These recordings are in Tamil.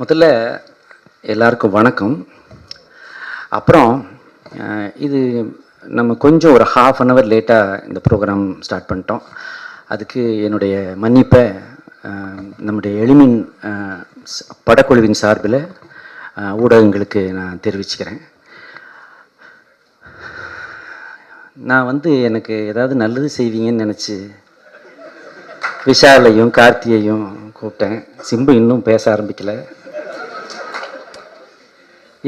முதல்ல எல்லாருக்கும் வணக்கம். அப்புறம் இது நம்ம கொஞ்சம் ஒரு ஹாஃப் அன் ஹவர் லேட்டாக இந்த ப்ரோக்ராம் ஸ்டார்ட் பண்ணிட்டோம். அதுக்கு என்னுடைய மன்னிப்பை நம்முடைய எளிமின் படக்குழுவின் சார்பில் ஊடகங்களுக்கு நான் தெரிவிச்சுக்கிறேன். நான் வந்து எனக்கு ஏதாவது நல்லது செய்வீங்கன்னு நினச்சி விஷாலையும் கார்த்தியையும் கூப்பிட்டேன். சிம்பு இன்னும் பேச ஆரம்பிக்கலை.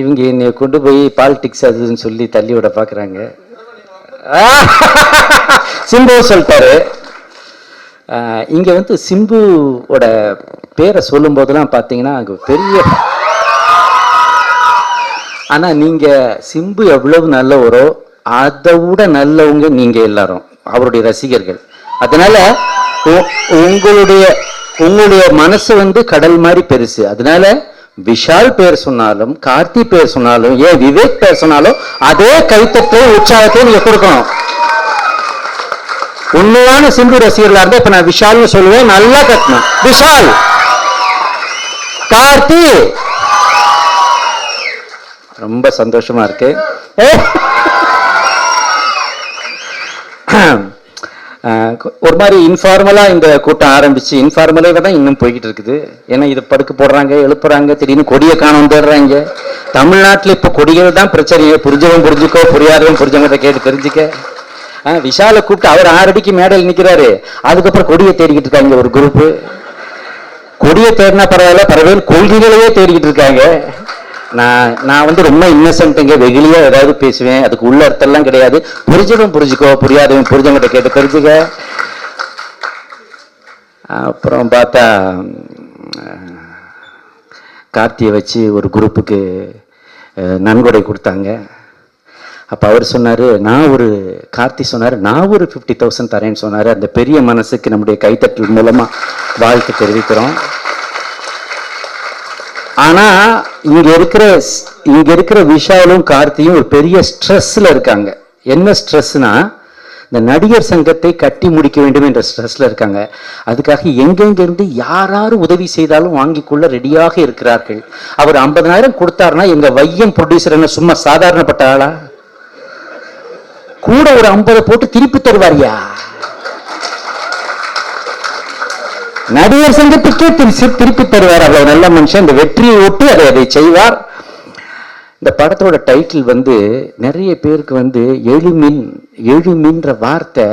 இவங்க என்னை கொண்டு போய் பாலிடிக்ஸ் அதுன்னு சொல்லி தள்ளி விட பார்க்குறாங்க. சிம்பு சொல்லிட்டாரு. இங்கே இங்க வந்து சிம்புவோட பேரை சொல்லும் போதெல்லாம் பார்த்தீங்கன்னா அங்கே பெரிய ஆனா நீங்க சிம்பு எவ்வளவு நல்லவரோ அதை விட நல்லவங்க நீங்க எல்லாரும் அவருடைய ரசிகர்கள். அதனால உங்களுடைய உங்களுடைய மனசு வந்து கடல் மாதிரி பெருசு. அதனால விஷால் பேர் சொன்னாலும் கார்த்தி பேர் சொன்னாலும் ஏன் விவேக் பேர் சொன்னாலும் அதே கைத்தட்டை உற்சாகத்தை நீங்க கொடுக்கணும். உண்மையான சிம்பு ரசிகர்களா இருந்தா இப்ப நான் விஷால்னு சொல்லுவேன் நல்லா கட்டணும். விஷால்! கார்த்தி! ரொம்ப சந்தோஷமா இருக்கு ஒரு மாதிரி இன்ஃபார்மலா இந்த கூட்டம் ஆரம்பிச்சு இன்ஃபார்மலாக தான் இன்னும் போய்கிட்டு இருக்குது. ஏன்னா இது படுக்க போடுறாங்க எழுப்புறாங்க திடீர்னு கொடியை காணோம் தேடுறாங்க. தமிழ்நாட்டில் இப்போ கொடிகள் தான் பிரச்சனையே. புரிஞ்சவன் புரிஞ்சுக்கோ புரியாதவன் புரிஞ்சவங்க கேட்டு தெரிஞ்சுக்க. அஹ் விஷாலை கூப்பிட்டு அவர் ஆறடிக்கு மேடையில் நிற்கிறாரு அதுக்கப்புறம் கொடியை தேடிக்கிட்டு இருக்காங்க ஒரு குரூப்பு கொடியை தேடினா பரவாயில்ல பரவாயில்ல கொள்கைகளையே தேடிக்கிட்டு இருக்காங்க. நான் நான் வந்து ரொம்ப இன்னசென்ட்டுங்க வெகுளியாக ஏதாவது பேசுவேன். அதுக்கு உள்ள அர்த்தம்லாம் கிடையாது. புரிஞ்சவன் புரிஞ்சுக்கோ. புரியாதவன் புரிஞ்சவங்கிட்ட கேட்டு தெரிஞ்சுக்க. அப்புறம் பார்த்தா கார்த்தியை வச்சு ஒரு குரூப்புக்கு நன்கொடை கொடுத்தாங்க. அப்போ அவர் சொன்னார் நான் ஒரு கார்த்தி சொன்னார் நான் ஒரு ஃபிஃப்டி தௌசண்ட் தரேன்னு சொன்னார். அந்த பெரிய மனசுக்கு நம்முடைய கைத்தட்டல் மூலமாக வாழ்த்து தெரிவிக்கிறோம். ஆனா இங்க இருக்கிற இங்க இருக்கிற விஷாலும் கார்த்தியும் ஒரு பெரிய ஸ்ட்ரெஸ்ல இருக்காங்க. என்ன ஸ்ட்ரெஸ்னா இந்த நடிகர் சங்கத்தை கட்டி முடிக்க வேண்டும் என்ற ஸ்ட்ரெஸ்ல இருக்காங்க. அதுக்காக எங்கெங்கிருந்து யாராரு உதவி செய்தாலும் வாங்கிக்கொள்ள ரெடியாக இருக்கிறார்கள். அவர் 50000 கொடுத்தாருன்னா எங்க வையம் ப்ரொடியூசர் என்ன சும்மா சாதாரணப்பட்ட ஆளா? கூட ஒரு 50 போட்டு திருப்பி தருவாரியா? நடிகர் சங்கத்துக்கே திருச்சி திருப்பி தருவார். அவ்வளவு நல்ல மனுஷன். இந்த வெற்றியை ஒட்டி அதை அதை செய்வார். இந்த படத்தோட டைட்டில் வந்து நிறைய பேருக்கு வந்து எழுமின் எழுமின்ற வார்த்தை.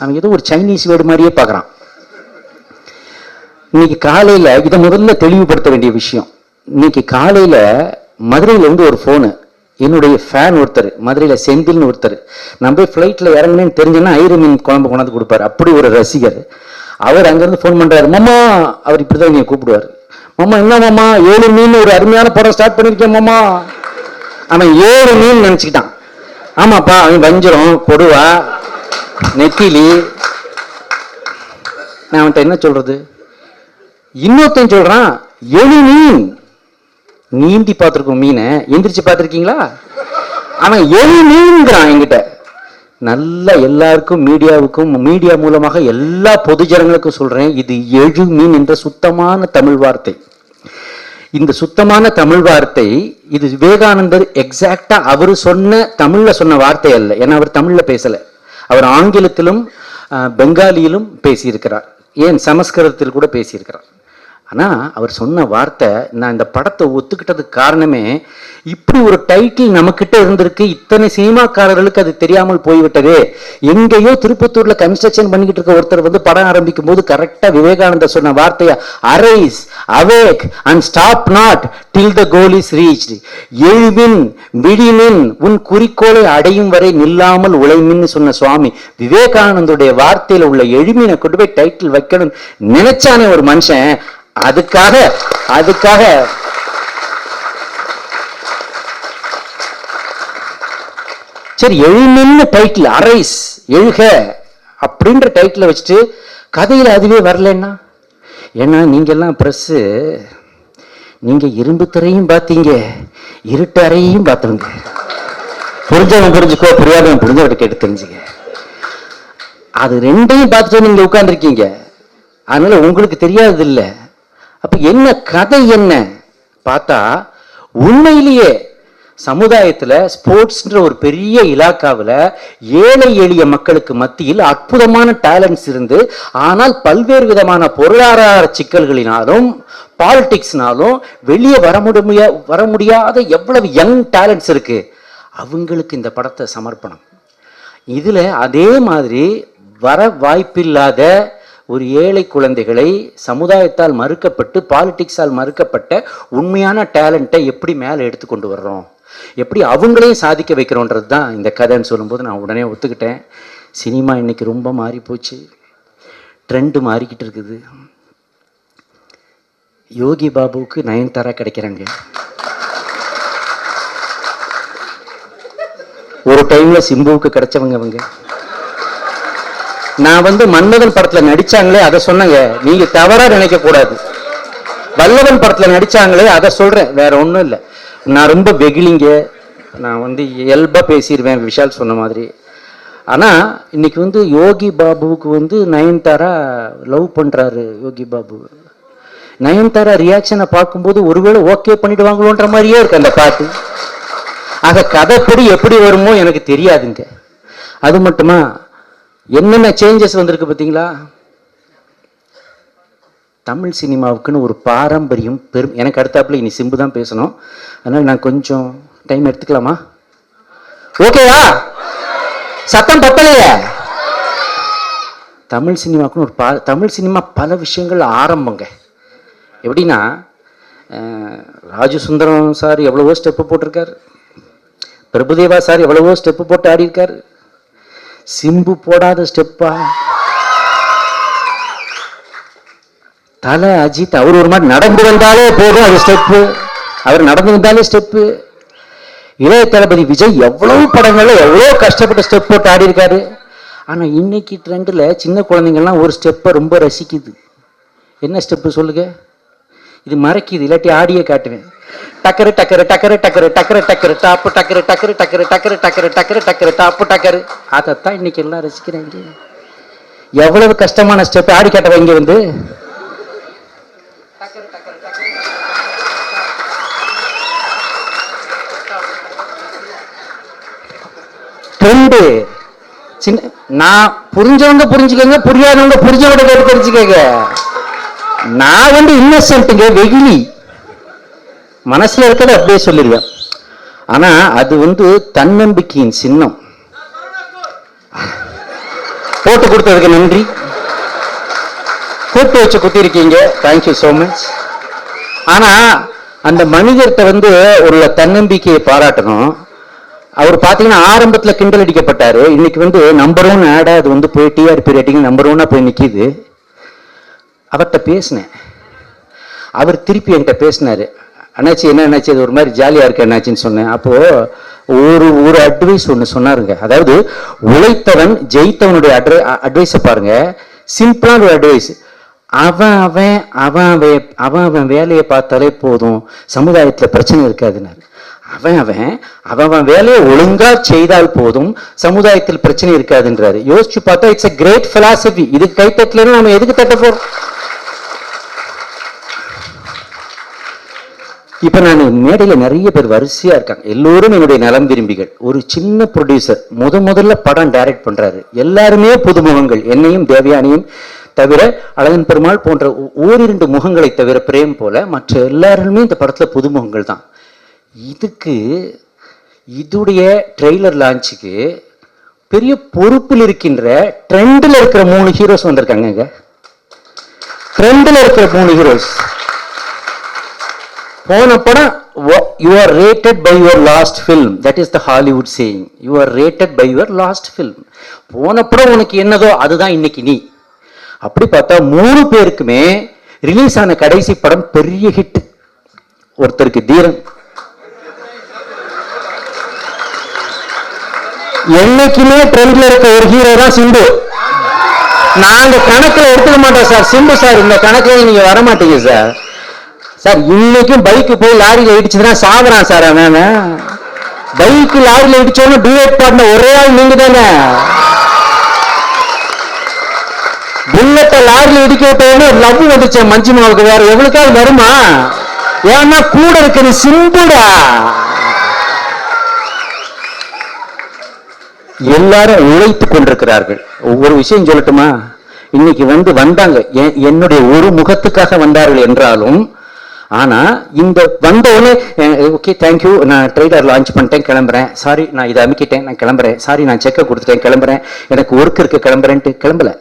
அவன் ஏதோ ஒரு சைனீஸ் வேர்டு மாதிரியே பார்க்கறான். இன்னைக்கு காலையில இதை முதல்ல தெளிவுபடுத்த வேண்டிய விஷயம். இன்னைக்கு காலையில மதுரையில வந்து ஒரு ஃபோனு என்னுடைய ஃபேன் ஒருத்தர் மதுரையில் செந்தில்னு ஒருத்தர். நம்ம போய் ஃப்ளைட்ல இறங்குனேன்னு தெரிஞ்சேன்னா ஐர மீன் குழம்பு கொண்டாந்து கொடுப்பாரு. அப்படி ஒரு ரசிகர். அவர் அங்கேருந்து ஃபோன் பண்ணுறாரு மாமா அவர் இப்படிதான் நீங்க கூப்பிடுவார். மாமா என்ன மாமா ஏழு மீன் ஒரு அருமையான படம் ஸ்டார்ட் பண்ணியிருக்கேன் மாமா. அவன் ஏழு மீன் நினச்சிக்கிட்டான். ஆமாப்பா அவன் வஞ்சிரம் கொடுவா நெத்திலி நான் அவன்கிட்ட என்ன சொல்கிறது இன்னொருத்தன் சொல்கிறான் எழு மீன். நீந்தி பார்த்துருக்கோம் மீனை. எந்திரிச்சு பார்த்துருக்கீங்களா? அவன் எழு மீன்கிறான் என்கிட்ட. நல்லா எல்லாருக்கும் மீடியாவுக்கும் மீடியா மூலமாக எல்லா பொதுஜனங்களுக்கும் சொல்றேன் இது எழு மீன் என்ற சுத்தமான தமிழ் வார்த்தை. இந்த சுத்தமான தமிழ் வார்த்தை இது விவேகானந்தர் எக்ஸாக்டா அவர் சொன்ன தமிழ்ல சொன்ன வார்த்தை அல்ல. ஏன்னா அவர் தமிழ்ல பேசல. அவர் ஆங்கிலத்திலும் பெங்காலியிலும் பேசியிருக்கிறார். ஏன் சமஸ்கிருதத்தில் கூட பேசியிருக்கிறார். ஆனா அவர் சொன்ன வார்த்தை நான் இந்த படத்தை ஒத்துக்கிட்டதுக்கு காரணமே இப்படி ஒரு டைட்டில் நம்மக்கிட்ட இருந்திருக்கு. இத்தனை சினிமாக்காரர்களுக்கு அது தெரியாமல் போய்விட்டது. எங்கேயோ திருப்பத்தூர்ல கன்ஸ்ட்ரக்ஷன் பண்ணிக்கிட்டு இருக்க ஒருத்தர் வந்து படம் ஆரம்பிக்கும் போது கரெக்டா விவேகானந்தர் சொன்ன வார்த்தையா? Arise awake and stop not till the goal is reach எழுவின் விடினின் உன் குறிக்கோளை அடையும் வரை நில்லாமல் உழைமின்னு சொன்ன சுவாமி. விவேகானந்தருடைய வார்த்தையில உள்ள எழுமினை கொண்டு போய் டைட்டில் வைக்கணும் நினைச்சானே ஒரு மனுஷன். அதுக்காக அதுக்காக சரி எழுமின்னு டைட்டில் அரைஸ் எழுக அப்படின்ற டைட்டில் வச்சுட்டு கதையில் அதுவே வரலன்னா? ஏன்னா நீங்கள்லாம் ப்ரெஸ்ஸு நீங்கள் இரும்பு திரையும் பார்த்தீங்க இருட்டு அறையையும் பார்த்தவங்க. புரிஞ்சவன் புரிஞ்சுக்கோ புரியாதவன் புரிஞ்சவன் கேட்டு தெரிஞ்சுங்க. அது ரெண்டையும் பார்த்துட்டு நீங்கள் உட்காந்துருக்கீங்க அதனால் உங்களுக்கு தெரியாதது இல்லை அப்போ என்ன கதை என்ன? பார்த்தா உண்மையிலேயே சமுதாயத்தில் ஸ்போர்ட்ஸ்ன்ற ஒரு பெரிய இலாக்காவில் ஏழை எளிய மக்களுக்கு மத்தியில் அற்புதமான டேலண்ட்ஸ் இருந்து ஆனால் பல்வேறு விதமான பொருளாதார சிக்கல்களினாலும் பாலிடிக்ஸ்னாலும் வெளியே வர முடிய வர முடியாத எவ்வளவு யங் டேலண்ட்ஸ் இருக்கு அவங்களுக்கு இந்த படத்தை சமர்ப்பணம். இதில் அதே மாதிரி வர வாய்ப்பில்லாத ஒரு ஏழை குழந்தைகளை சமுதாயத்தால் மறுக்கப்பட்டு பாலிட்டிக்ஸால் மறுக்கப்பட்ட உண்மையான டேலண்ட்டை எப்படி மேலே எடுத்து கொண்டு வர்றோம்? எப்படி அவங்களையும் சாதிக்க வைக்கிறோன்றது தான் இந்த கதைன்னு சொல்லும்போது நான் உடனே ஒத்துக்கிட்டேன். சினிமா இன்னைக்கு ரொம்ப மாறி போச்சு ட்ரெண்டு மாறிக்கிட்டு இருக்குது. யோகி பாபுவுக்கு நயன்தாரா கிடைக்கிறாங்க. ஒரு டைம்ல சிம்புவுக்கு கிடைச்சவங்க அவங்க நான் வந்து மன்மதன் படத்துல நடிச்சாங்களே அதை சொன்னங்க. நீங்க தவறா நினைக்க கூடாது வல்லவன் படத்துல நடிச்சாங்களே அதை சொல்றேன். வேற ஒன்றும் இல்லை. நான் ரொம்ப வெகுளிங்க. நான் வந்து இயல்பாக பேசிடுவேன் விஷால் சொன்ன மாதிரி. ஆனால் இன்னைக்கு வந்து யோகி பாபுவுக்கு வந்து நயன்தாரா லவ் பண்ணுறாரு யோகி பாபு. நயன்தாரா ரியாக்ஷனை பார்க்கும்போது ஒருவேளை ஓகே பண்ணிடுவாங்களோன்ற மாதிரியே இருக்கு அந்த பாட்டு. ஆக கதைப்படி எப்படி வருமோ எனக்கு தெரியாதுங்க. அது மட்டுமா? என்னென்ன சேஞ்சஸ் வந்திருக்கு பார்த்தீங்களா? தமிழ் சினிமாவுக்குன்னு ஒரு பாரம்பரியம் பெரும் எனக்கு அடுத்தாப்புல இனி சிம்பு தான் பேசணும். அதனால் நான் கொஞ்சம் டைம் எடுத்துக்கலாமா? ஓகேவா சத்தம் பத்தலையே. தமிழ் சினிமாவுக்குன்னு ஒரு பா தமிழ் சினிமா பல விஷயங்கள் ஆரம்பங்க. எப்படின்னா ராஜு சுந்தரம் சார் எவ்வளவோ ஸ்டெப்பு போட்டிருக்காரு. பிரபுதேவா சார் எவ்வளவோ ஸ்டெப்பு போட்டு ஆடி சிம்பு போடாத ஸ்டெப்பா தலை அஜித் அவர் ஒரு மாதிரி நடந்து வந்தாலே போதும் அது ஸ்டெப்பு அவர் நடந்து வந்தாலே ஸ்டெப்பு இளைய தளபதி விஜய் எவ்வளவு படங்கள்ல எவ்வளவு கஷ்டப்பட்ட ஸ்டெப் போட்டு ஆடி இருக்காரு ஆனால் இன்னைக்கு ட்ரெண்டில் சின்ன குழந்தைங்கள்லாம் ஒரு ஸ்டெப்பை ரொம்ப ரசிக்குது என்ன ஸ்டெப்பு சொல்லுங்க இது மறைக்குது இல்லாட்டி ஆடியே காட்டுவேன் டக்கரு டக்கரு டக்கரு டக்கரு டக்கரு டக்கரு டாப்பு டக்கரு டக்கரு டக்கரு டக்கரு டக்கரு டக்கரு டக்கரு டாப்பு டக்கரு அதைத்தான் இன்னைக்கு எல்லாம் ரசிக்கிறாங்க எவ்வளவு கஷ்டமான ஸ்டெப் ஆடி காட்டுவேன் இங்கே வந்து ட்ரெண்டு சின்ன நான் புரிஞ்சவங்க புரிஞ்சுக்கங்க புரியாதவங்க புரிஞ்சவங்க கேட்டு தெரிஞ்சுக்கங்க நான் வந்து இன்னசென்ட்டுங்க வெகுளி. மனசில் இருக்கிறத அப்படியே சொல்லிடுவேன். ஆனால் அது வந்து தன்னம்பிக்கையின் சின்னம். போட்டு கொடுத்ததுக்கு நன்றி. கூப்பிட்டு வச்சு குத்திருக்கீங்க தேங்க்யூ ஸோ மச் ஆனால் அந்த மனிதர்கிட்ட வந்து உள்ள தன்னம்பிக்கையை பாராட்டணும். அவர் பார்த்தீங்கன்னா ஆரம்பத்தில் கிண்டல் அடிக்கப்பட்டாரு. இன்னைக்கு வந்து நம்பர் ஒன் ஆடா அது வந்து போய் டிஆர்பி ரேட்டிங் நம்பர் ஒன்னாக போய் நிற்கிது அவர்கிட்ட பேசினேன். அவர் திருப்பி என்கிட்ட பேசினாரு. அண்ணாச்சி என்ன அண்ணாச்சி? அது ஒரு மாதிரி ஜாலியாக இருக்கு அண்ணாச்சின்னு சொன்னேன். அப்போ ஒரு ஒரு அட்வைஸ் ஒன்று சொன்னாருங்க. அதாவது உழைத்தவன் ஜெயித்தவனுடைய அட்ரை அட்வைஸை பாருங்க. சிம்பிளான ஒரு அட்வைஸ் அவன் அவன் அவன் அவன் அவன் அவன் வேலையை பார்த்தாலே போதும். சமுதாயத்தில் பிரச்சனை இருக்காதுன்னாரு. அவன் அவன் அவன் அவன் வேலையை ஒழுங்கா செய்தால் போதும் சமுதாயத்தில் பிரச்சனை இருக்காதுன்றாரு. யோசிச்சு பார்த்தா இட்ஸ் அ கிரேட் பிலாசபி இதுக்கு கைத்தட்டலன்னு நம்ம எதுக்கு தட்ட போறோம்? இப்ப நான் மேடையில நிறைய பேர் வரிசையா இருக்காங்க. எல்லோரும் என்னுடைய நலம் விரும்பிகள். ஒரு சின்ன ப்ரொடியூசர் முத முதல்ல படம் டைரக்ட் பண்றாரு. எல்லாருமே புதுமுகங்கள். என்னையும் தேவயானியும் தவிர அழகன் பெருமாள் போன்ற ஓரிரண்டு முகங்களை தவிர பிரேம் போல மற்ற எல்லாருமே இந்த படத்துல புதுமுகங்கள் தான் இதுக்கு இதுடைய ட்ரெய்லர் லான்ச்சுக்கு பெரிய பொறுப்பில் இருக்கின்ற ட்ரெண்டில் இருக்கிற மூணு ஹீரோஸ் வந்திருக்காங்க ட்ரெண்டில் இருக்கிற மூணு ஹீரோஸ் போன படம் you are rated by your last film that is the Hollywood saying you are rated by your last film போன படம் உனக்கு என்னதோ அதுதான் இன்னைக்கு நீ. அப்படி பார்த்தா மூணு பேருக்குமே ரிலீஸ் ஆன கடைசி படம் பெரிய ஹிட் ஒருத்தருக்கு தீரன். என்னைக்குமே ட்ரெண்ட்ல இருக்க ஒரு ஹீரோ தான் சிம்பு. நாங்க கணக்குல எடுத்துக்க மாட்டோம் சார் சிம்பு சார் இந்த கணக்குல நீங்க வர மாட்டீங்க சார் சார் இன்னைக்கும் பைக்கு போய் லாரியில இடிச்சதுன்னா சாகுறான் சார் அவன் பைக்கு லாரியில இடிச்சோன்னு டிஎட் பாடின ஒரே ஆள் நீங்க தானே? புல்லட்டை லாரியில இடிக்க விட்டோன்னு லவ் வந்துச்சு மஞ்சுமாவுக்கு வேற. எவ்வளவுக்காவது வருமா? ஏன்னா கூட இருக்கிறது சிம்புடா. எல்லாரும் உழைத்து கொண்டிருக்கிறார்கள். ஒவ்வொரு விஷயம் சொல்லட்டுமா? இன்னைக்கு வந்து வந்தாங்க. என்னுடைய ஒரு முகத்துக்காக வந்தார்கள் என்றாலும் ஆனா இந்த வந்த ஓகே தேங்க்யூ நான் ட்ரெய்லர் லான்ச் பண்ணிட்டேன் கிளம்புறேன். சாரி நான் இதை அமுக்கிட்டேன் நான் கிளம்புறேன். சாரி நான் செக்கை கொடுத்துட்டேன் கிளம்புறேன். எனக்கு ஒர்க் இருக்கு கிளம்புறேன்ட்டு கிளம்பல.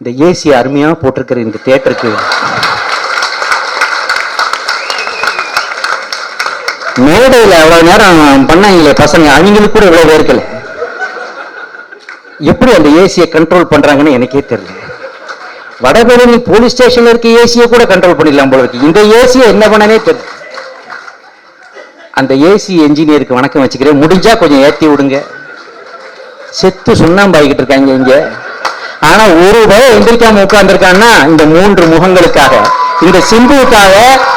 இந்த ஏசி அருமையா போட்டிருக்கிற இந்த தேட்டருக்கு மேடையில் அவ்வளவு நேரம் பண்ணாங்களே பசங்க? அவங்களுக்கு கூட இவ்வளவு இருக்கல. எப்படி அந்த ஏசியை கண்ட்ரோல் பண்றாங்கன்னு எனக்கே தெரியல. வடபழனி போலீஸ் ஸ்டேஷன்ல இருக்க ஏசியை கூட கண்ட்ரோல் பண்ணிடலாம் போல இருக்கு. இந்த ஏசியை என்ன பண்ணனே தெரியல. அந்த ஏசி என்ஜினியருக்கு வணக்கம் வச்சுக்கிறேன். முடிஞ்சா கொஞ்சம் ஏத்தி விடுங்க. செத்து சுண்ணாம்பாய்கிட்டு இருக்காங்க இங்க. ஆனா ஒரு பயம் எந்திரிக்காம உட்கார்ந்துருக்கான்னா இந்த மூன்று முகங்களுக்காக இந்த சிம்புவுக்காக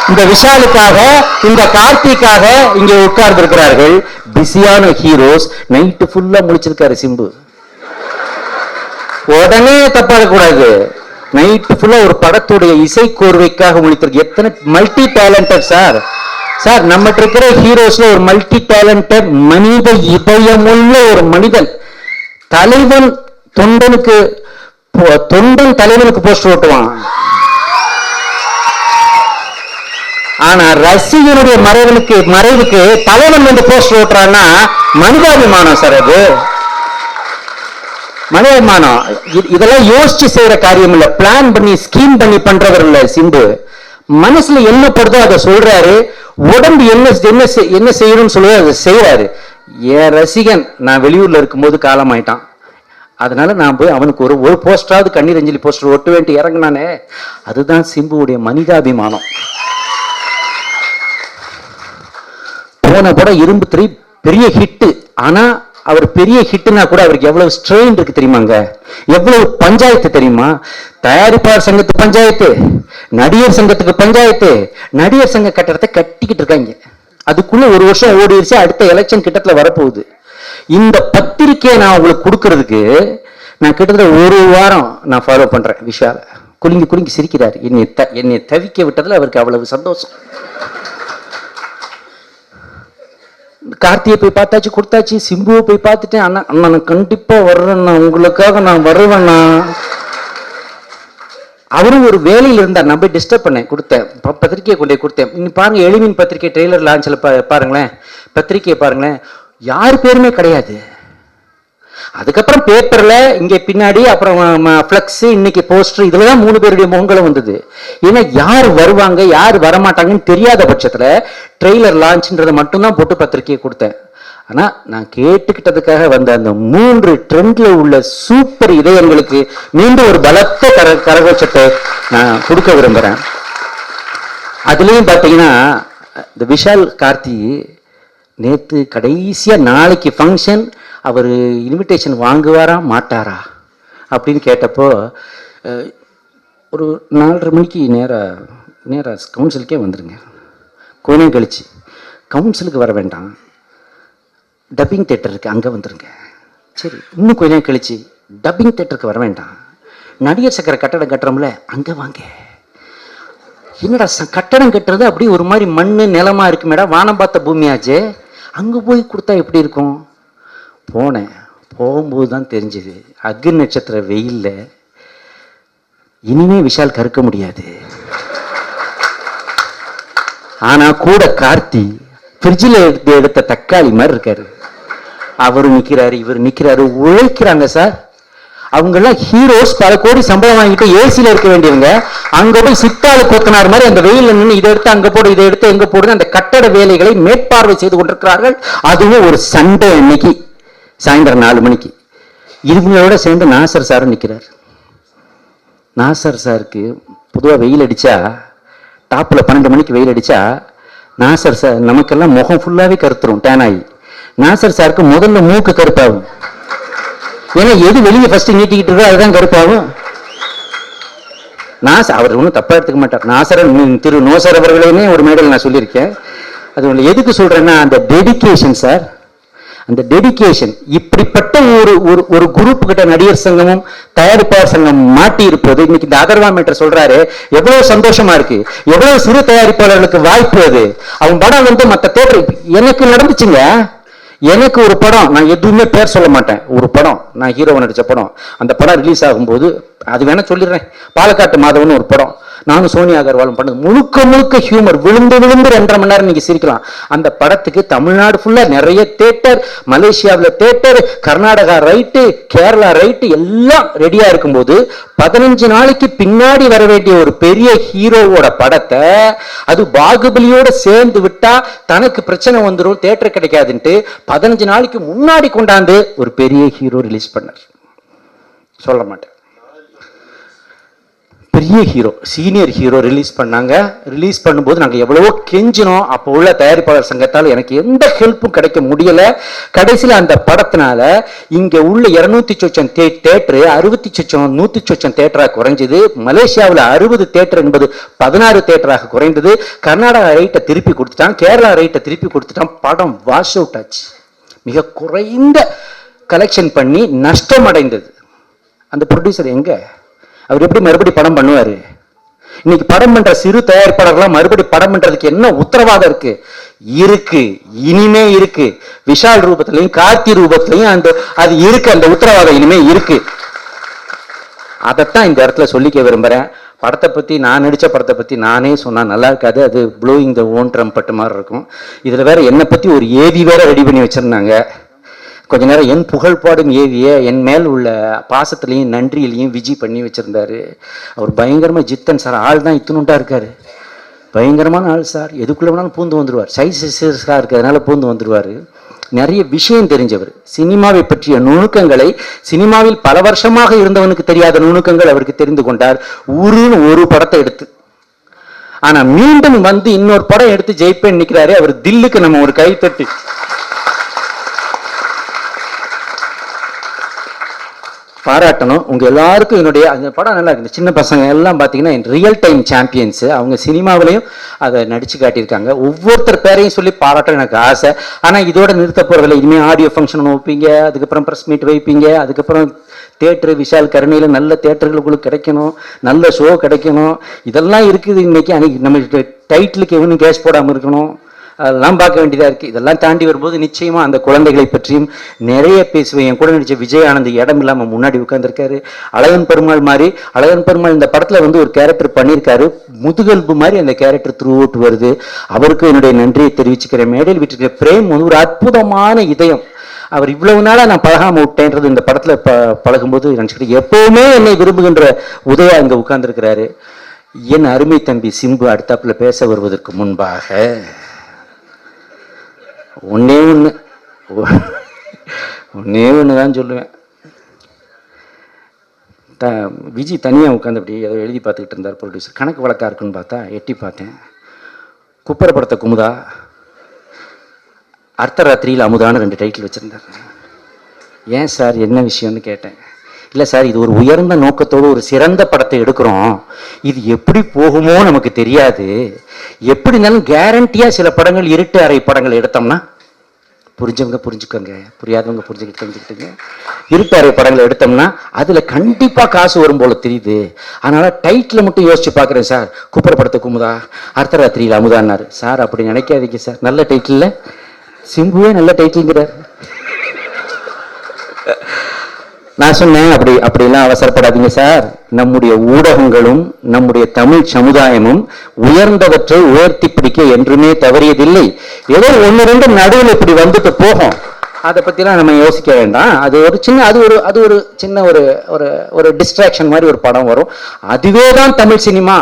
இந்த விஷாலுக்காக இந்த கார்த்திக்காக இங்க உட்கார்ந்து இருக்கிறார்கள் பிஸியான ஹீரோஸ் நைட்டு ஃபுல்லா முடிச்சிருக்காரு சிம்பு. உடனே தப்பாடக்கூடாது. நைட்டு ஃபுல்லா ஒரு படத்துடைய இசை கோர்வைக்காக முழித்திருக்கு எத்தனை மல்டி டேலண்டட் சார். சார் நம்ம இருக்கிற ஹீரோஸ்ல ஒரு மல்டி டேலண்டட் மனித இதயமுள்ள ஒரு மனிதன். தலைவன் தொண்டனுக்கு தொண்டன் தலைவனுக்கு போஸ்டர் ஓட்டுவான். ஆனா ரசிகனுடைய மறைவனுக்கு மறைவுக்கு தலைவன் வந்து போஸ்டர் ஓட்டுறான்னா மனிதாபிமானம் சார் அது. மனோமானம் இதெல்லாம் யோசிச்சு செய்யற காரியம் இல்ல. பிளான் பண்ணி ஸ்கீம் பண்ணி பண்றவர் இல்ல சிம்பு. மனசுல என்ன படுதோ அதை சொல்றாரு. உடம்பு என்ன என்ன செய்- என்ன செய்யணும்னு சொல்லி அதை செய்யறாரு என் ரசிகன் நான் வெளியூர்ல இருக்கும்போது காலமாயிட்டான். அதனால நான் போய் அவனுக்கு ஒரு ஒரு போஸ்டராவது கண்ணீர் அஞ்சலி போஸ்டர் ஒட்டு வேண்டி இறங்குனானே அதுதான் சிம்புவுடைய மனிதாபிமானம். போன படம் இரும்பு திரை பெரிய ஹிட்டு ஆனா அவர் பெரிய ஹிட்னா கூட அவருக்கு எவ்வளவு ஸ்ட்ரெயின் இருக்கு தெரியுமாங்க? எவ்வளவு பஞ்சாயத்து தெரியுமா? தயாரிப்பாளர் சங்கத்துக்கு பஞ்சாயத்து நடிகர் சங்கத்துக்கு பஞ்சாயத்து நடிகர் சங்க கட்டடத்தை கட்டிக்கிட்டு இருக்காங்க. அதுக்குள்ள ஒரு வருஷம் ஓடிடுச்சு அடுத்த எலெக்ஷன் கிட்டத்துல வரப்போகுது. இந்த பத்திரிக்கையை நான் உங்களுக்கு கொடுக்கறதுக்கு நான் கிட்டத்தட்ட ஒரு வாரம் நான் ஃபாலோ பண்றேன் விஷால. குலுங்கி குலுங்கி சிரிக்கிறார். என்னை த என்னை தவிக்க விட்டதில் அவருக்கு அவ்வளவு சந்தோஷம். கார்த்தியை போய் பார்த்தாச்சு கொடுத்தாச்சு சிம்புவை போய் பார்த்துட்டேன் அண்ணா அண்ணா நான் கண்டிப்பாக வர்றேண்ணா உங்களுக்காக நான் வருவேண்ணா அவரும் ஒரு வேலையில் இருந்தார். நான் போய் டிஸ்டர்ப் பண்ணேன் கொடுத்தேன். ப- பத்திரிக்கையை கொண்டு போய் கொடுத்தேன். இன்னும் பாருங்கள் எளிமின் பத்திரிக்கை ட்ரெய்லர் லான்ச்சில் பாருங்களேன். பத்திரிக்கையை பாருங்களேன். யார் பேருமே கிடையாது. அதுக்கப்புறம் பேப்பரில் இங்கே பின்னாடி அப்புறம் ஃப்ளெக்ஸு இன்னைக்கு போஸ்டர் இதில் தான் மூணு பேருடைய முகங்களும் வந்தது. ஏன்னா யார் வருவாங்க யார் வரமாட்டாங்கன்னு தெரியாத பட்சத்தில் ட்ரெய்லர் லான்ச்ன்றதை மட்டும்தான் போட்டு பத்திரிக்கையை கொடுத்தேன். ஆனால் நான் கேட்டுக்கிட்டதுக்காக வந்த அந்த மூன்று ட்ரெண்டில் உள்ள சூப்பர் இதயங்களுக்கு மீண்டும் ஒரு பலத்த கர கரகோச்சத்தை நான் கொடுக்க விரும்புகிறேன் அதுலேயும் பார்த்தீங்கன்னா இந்த விஷால் கார்த்தி நேற்று கடைசியாக நாளைக்கு ஃபங்க்ஷன் அவர் இன்விடேஷன் வாங்குவாரா மாட்டாரா? அப்படின்னு கேட்டப்போ ஒரு நாலரை மணிக்கு நேராக நேராக கவுன்சிலுக்கே வந்துடுங்க கொஞ்ச நேரம் கழிச்சு. கவுன்சிலுக்கு வர வேண்டாம். டப்பிங் தேட்டர் இருக்குது அங்கே வந்துடுங்க சரி இன்னும் கொஞ்ச நேரம் கழிச்சு டப்பிங் தேட்டருக்கு வர வேண்டாம். நடிகர் சக்கர கட்டடம் கட்டுறோம்ல அங்கே வாங்க. என்னடா ச- கட்டடம் கட்டுறது அப்படியே ஒரு மாதிரி மண் நிலமாக இருக்கு மேடம். வானம் பார்த்த பூமியாச்சே. அங்கே போய் கொடுத்தா எப்படி இருக்கும்? போனேன். போகும்போது தான் தெரிஞ்சது அக்னி நட்சத்திர வெயில்ல இனிமே விஷால் கறுக்க முடியாது. ஆனால் கூட கார்த்தி ஃப்ரிட்ஜில் எடுத்து எடுத்த தக்காளி மாதிரி இருக்காரு. அவர் நிற்கிறாரு இவர் நிற்கிறாரு உழைக்கிறாங்க சார். அவங்கெல்லாம் ஹீரோஸ் பல கோடி சம்பளம் வாங்கிட்டு ஏசியில் இருக்க வேண்டியவங்க. அங்கே போய் சித்தாளு கொத்தனார் மாதிரி அந்த வெயிலில் நின்று இதை எடுத்து அங்கே போடு இதை எடுத்து எங்கே போடுன்னு அந்த கட்டட வேலைகளை மேற்பார்வை செய்து கொண்டிருக்கிறார்கள். அதுவும் ஒரு சண்டை அன்னைக்கு. சாயந்தரம் நாலு மணிக்கு. இவங்களோட சேர்ந்து நாசர் சார் நிற்கிறார் நாசர் சாருக்கு பொதுவாக வெயில் அடித்தா டாப்பில் பன்னெண்டு மணிக்கு வெயில் அடித்தா நாசர் சார் நமக்கெல்லாம் முகம் ஃபுல்லாகவே கருத்துரும் டேன் ஆகி. நாசர் சாருக்கு முதல்ல மூக்கு கருப்பாகும். ஏன்னா எது வெளியே ஃபஸ்ட்டு நீட்டிக்கிட்டு இருக்கோ அதுதான் கருப்பாகும். நாச அவர் ஒன்றும் தப்பாக எடுத்துக்க மாட்டார். நாசரன் திரு நோசர் அவர்களையுமே ஒரு மேடல் நான் சொல்லியிருக்கேன். அது ஒண்ணு எதுக்கு சொல்கிறேன்னா அந்த டெடிக்கேஷன் சார். அந்த டெடிகேஷன் இப்படிப்பட்ட ஒரு ஒரு ஒரு குரூப் கிட்ட நடிகர் சங்கமும் தயாரிப்பாளர் சங்கம் மாட்டி இருப்பது இன்னைக்கு இந்த அதர்வா மேட்டர் சொல்றாரு எவ்வளவு சந்தோஷமா இருக்கு. எவ்வளவு சிறு தயாரிப்பாளர்களுக்கு வாய்ப்பு அது. அவன் படம் வந்து மற்ற தேட்டர் எனக்கு நடந்துச்சுங்க. எனக்கு ஒரு படம் நான் எதுவுமே பேர் சொல்ல மாட்டேன். ஒரு படம் நான் ஹீரோவை நடித்த படம். அந்த படம் ரிலீஸ் ஆகும்போது அது வேணால் சொல்லிடுறேன். பாலக்காட்டு மாதவன் ஒரு படம். நானும் சோனியா அகர்வாலும் பண்ணது முழுக்க முழுக்க ஹியூமர் விழுந்து விழுந்து ரெண்டரை மணி நேரம் நீங்கள் சிரிக்கலாம். அந்த படத்துக்கு தமிழ்நாடு ஃபுல்லாக நிறைய தேட்டர் மலேசியாவில் theatre Karnataka right Kerala right எல்லாம் ரெடியாக இருக்கும்போது பதினஞ்சு நாளைக்கு பின்னாடி வர வேண்டிய ஒரு பெரிய ஹீரோவோட படத்தை அது பாகுபலியோட சேர்ந்து விட்டா தனக்கு பிரச்சனை வந்துடும் தேட்டர் கிடைக்காதுன்ட்டு பதினஞ்சு நாளைக்கு முன்னாடி கொண்டாந்து ஒரு பெரிய ஹீரோ ரிலீஸ் பண்ணார். சொல்ல மாட்டேன். பெரிய ஹீரோ சீனியர் ஹீரோ ரிலீஸ் பண்ணாங்க. ரிலீஸ் பண்ணும்போது நாங்கள் எவ்வளவோ கெஞ்சினோம். அப்போ உள்ள தயாரிப்பாளர் சங்கத்தால் எனக்கு எந்த ஹெல்ப்பும் கிடைக்க முடியல. கடைசியில் அந்த படத்தினால இங்கே உள்ள இரநூத்தி சொச்சம் தே தேட்டரு அறுபத்தி சொச்சம் நூற்றி சொச்சம் தேட்டராக குறைஞ்சது. மலேசியாவில் அறுபது தேட்டர் என்பது பதினாறு தேட்டராக குறைந்தது. கர்நாடகா ரைட்டை திருப்பி கொடுத்துட்டான். கேரளா ரைட்டை திருப்பி கொடுத்துட்டான். படம் வாஷ் அவுட் ஆச்சு. மிக குறைந்த கலெக்ஷன் பண்ணி நஷ்டம் அடைந்தது. அந்த ப்ரொடியூசர் எங்கே? அவர் எப்படி மறுபடி படம் பண்ணுவார்? இன்னைக்கு படம் பண்ற சிறு தயாரிப்பாளர்லாம் மறுபடி படம் பண்றதுக்கு என்ன உத்தரவாதம் இருக்கு? இருக்கு. இனிமே இருக்கு. விஷால் ரூபத்திலையும் கார்த்தி ரூபத்திலையும் அந்த அது இருக்கு அந்த உத்தரவாதம் இனிமே இருக்கு. அதைத்தான் இந்த இடத்துல சொல்லிக்க விரும்புறேன். படத்தை பற்றி நான் நடித்த படத்தை பற்றி நானே சொன்னால் நல்லா இருக்காது. அது ப்ளூயிங் த ஓன் ட்ரம்பட் மாதிரி இருக்கும். இதில் வேற என்னை பற்றி ஒரு ஏவி வேற ரெடி பண்ணி வச்சுருந்தாங்க. கொஞ்ச நேரம் என் புகழ்பாடும் ஏவிய என் மேல் உள்ள பாசத்துலையும் நன்றியிலையும் விஜி பண்ணி வச்சிருந்தாரு. அவர் பயங்கரமாக ஜித்தன் சார் ஆள் தான் இத்தனுண்டா இருக்காரு. பயங்கரமான ஆள் சார். எதுக்குள்ள வேணாலும் பூந்து வந்துடுவார் சைஸ் இருக்கிறதுனால பூந்து வந்துடுவார் நிறைய விஷயம் தெரிஞ்சவர். சினிமாவை பற்றிய நுணுக்கங்களை சினிமாவில் பல வருஷமாக இருந்தவனுக்கு தெரியாத நுணுக்கங்கள் அவருக்கு தெரிந்து கொண்டார். ஊருன்னு ஒரு படத்தை எடுத்து. ஆனா மீண்டும் வந்து இன்னொரு படம் எடுத்து ஜெயிப்பேன் நிற்கிறாரு அவர் தில்லுக்கு நம்ம ஒரு கை பாராட்டணும். உங்க எல்லாருக்கும் என்னுடைய அந்த படம் நல்லா இருக்கு. சின்ன பசங்க எல்லாம் பார்த்தீங்கன்னா ரியல் டைம் சாம்பியன்ஸ் அவங்க சினிமாவிலையும் அதை நடிச்சு காட்டியிருக்காங்க. ஒவ்வொருத்தர் பேரையும் சொல்லி பாராட்ட எனக்கு ஆசை. ஆனால் இதோட நிறுத்த போறதில்லை. இனிமேல் ஆடியோ ஃபங்க்ஷன் வைப்பீங்க. அதுக்கப்புறம் ப்ரெஸ் மீட் வைப்பீங்க. அதுக்கப்புறம் தேட்டரு விஷால் கருணையில் நல்ல தேட்டர்கள் உங்களுக்கு கிடைக்கணும். நல்ல ஷோ கிடைக்கணும். இதெல்லாம் இருக்குது இன்னைக்கு. அன்னைக்கு நம்ம டைட்டிலுக்கு எவனும் கேஸ் போடாமல் இருக்கணும். அதெல்லாம் பார்க்க வேண்டியதாக இருக்குது இதெல்லாம் தாண்டி வரும்போது நிச்சயமாக அந்த குழந்தைகளை பற்றியும் நிறைய பேசுவேன். என் கூட நடிச்ச விஜய் ஆனந்த் இடம் இல்லாமல் முன்னாடி உட்காந்துருக்காரு அழகன் பெருமாள் மாதிரி அழகன் பெருமாள் இந்த படத்தில் வந்து ஒரு கேரக்டர் பண்ணியிருக்காரு. முதுகெலும்பு மாதிரி அந்த கேரக்டர் த்ரூ அவுட் வருது. அவருக்கு என்னுடைய நன்றியை தெரிவிச்சுக்கிறேன். மேடையில் விட்டுருக்க பிரேம் வந்து ஒரு அற்புதமான இதயம். அவர் இவ்வளவு நாளாக நான் பழகாமல் விட்டேன்றது இந்த படத்தில் ப பழகும்போது நினச்சிக்கிட்டு எப்போவுமே என்னை விரும்புகின்ற உதயா அங்கே உட்கார்ந்திருக்கிறாரு. என் அருமை தம்பி சிம்பு அடுத்தாப்புல பேச வருவதற்கு முன்பாக ஒன்றே ஒன்று ஒன்றே ஒன்று தான் சொல்லுவேன். த விஜி தனியாக உட்காந்து அப்படி ஏதோ எழுதி பார்த்துக்கிட்டு இருந்தார் ப்ரொடியூசர் கணக்கு வழக்கா இருக்குன்னு பார்த்தா எட்டி பார்த்தேன். குப்பரை படத்தை குமுதா அர்த்தராத்திரியில் அமுதான்னு ரெண்டு டைட்டில் வச்சுருந்தார். ஏன் சார் என்ன விஷயம்னு கேட்டேன். இல்லை சார் இது ஒரு உயர்ந்த நோக்கத்தோடு ஒரு சிறந்த படத்தை எடுக்கிறோம். இது எப்படி போகுமோ நமக்கு தெரியாது. எப்படி இருந்தாலும் கேரண்டியாக சில படங்கள் இருட்டு அறை படங்கள் எடுத்தோம்னா புரிஞ்சவங்க புரிஞ்சுக்கோங்க. புரியாதவங்க புரிஞ்சுக்கிட்டு தெரிஞ்சுக்கிட்டுங்க. இருட்டு அறை படங்கள் எடுத்தோம்னா அதில் கண்டிப்பாக காசு வரும் போல் தெரியுது. அதனால் டைட்டில் மட்டும் யோசித்து பார்க்குறேன் சார். குப்பரை படத்தை குமுதா அர்த்தராத்திரியில் அமுதான்னாரு. சார் அப்படி நினைக்காதீங்க சார். நல்ல டைட்டிலில் சிம்புவே நல்ல டைட்டிலுங்கிறார் நான் சொன்னேன் அப்படி அப்படிலாம் அவசரப்படாதீங்க சார். நம்முடைய ஊடகங்களும் நம்முடைய தமிழ் சமுதாயமும் உயர்ந்தவற்றை உயர்த்தி பிடிக்க என்றுமே தவறியதில்லை. ஏதோ ஒன்று ரெண்டு நடுவில் இப்படி வந்துட்டு போகும். அதை பற்றிலாம் நம்ம யோசிக்க வேண்டாம். அது ஒரு சின்ன அது ஒரு அது ஒரு சின்ன ஒரு ஒரு ஒரு டிஸ்ட்ராக்ஷன் மாதிரி ஒரு படம் வரும். அதுவே தான் தமிழ் சினிமா.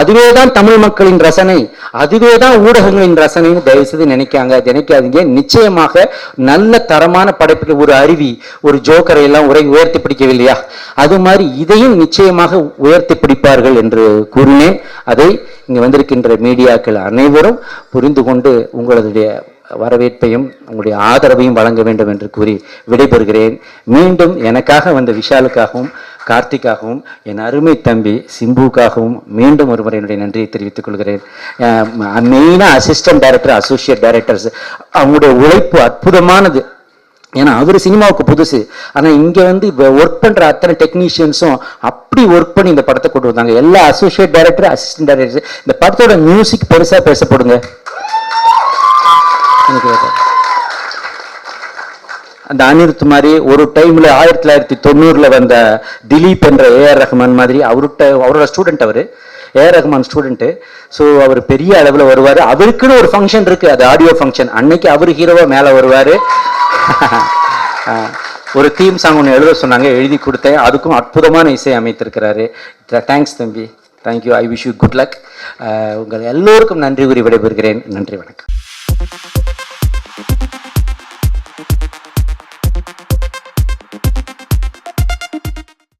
அதுவே தான் தமிழ் மக்களின் ரசனை. அதுவே தான் ஊடகங்களின் ரசனைன்னு தயவுசெய்து நினைக்காங்க நினைக்காதீங்க. நிச்சயமாக நல்ல தரமான படைப்புகள் ஒரு அருவி ஒரு ஜோக்கரை எல்லாம் உரை உயர்த்தி பிடிக்கவில்லையா? அது மாதிரி இதையும் நிச்சயமாக உயர்த்தி பிடிப்பார்கள் என்று கூறினேன். அதை இங்கே வந்திருக்கின்ற மீடியாக்கள் அனைவரும் புரிந்து கொண்டு உங்களுடைய வரவேற்பையும் உங்களுடைய ஆதரவையும் வழங்க வேண்டும் என்று கூறி விடைபெறுகிறேன். மீண்டும் எனக்காக வந்த விஷாலுக்காகவும் கார்த்திக்காகவும் என் அருமை தம்பி சிம்புக்காகவும் மீண்டும் ஒரு முறை என்னுடைய நன்றியை தெரிவித்துக் கொள்கிறேன். மெயினாக அசிஸ்டன்ட் டைரக்டர் அசோசியேட் டைரக்டர்ஸ் அவங்களுடைய உழைப்பு அற்புதமானது. ஏன்னா அவர் சினிமாவுக்கு புதுசு. ஆனால் இங்கே வந்து ஒர்க் பண்ணுற அத்தனை டெக்னீஷியன்ஸும் அப்படி ஒர்க் பண்ணி இந்த படத்தை கொண்டு வந்தாங்க. எல்லா அசோசியேட் டைரக்டர் அசிஸ்டன்ட் டைரக்டர் இந்த படத்தோட மியூசிக் பெருசாக பேசப்படுங்க. எனக்கு அந்த அனிருத் மாதிரி ஒரு டைம்ல ஆயிரத்தி தொள்ளாயிரத்தி தொண்ணூறுல வந்த திலீப் என்ற ஏஆர் ரஹ்மான் மாதிரி அவர்கிட்ட அவரோட ஸ்டூடெண்ட் அவரு. ஏஆர் ரஹ்மான் ஸ்டூடெண்ட் ஸோ அவர் பெரிய அளவில் வருவார். அவருக்குன்னு ஒரு ஃபங்க்ஷன் இருக்கு. அது ஆடியோ ஃபங்க்ஷன் அன்னைக்கு அவர் ஹீரோவா மேலே வருவார். ஒரு தீம் சாங் ஒன்று எழுத சொன்னாங்க. எழுதி கொடுத்தேன். அதுக்கும் அற்புதமான இசை அமைத்திருக்கிறாரு. தேங்க்ஸ் தம்பி. Thank you I wish you good luck உங்கள் எல்லோருக்கும் நன்றி கூறி விடைபெறுகிறேன். நன்றி வணக்கம்.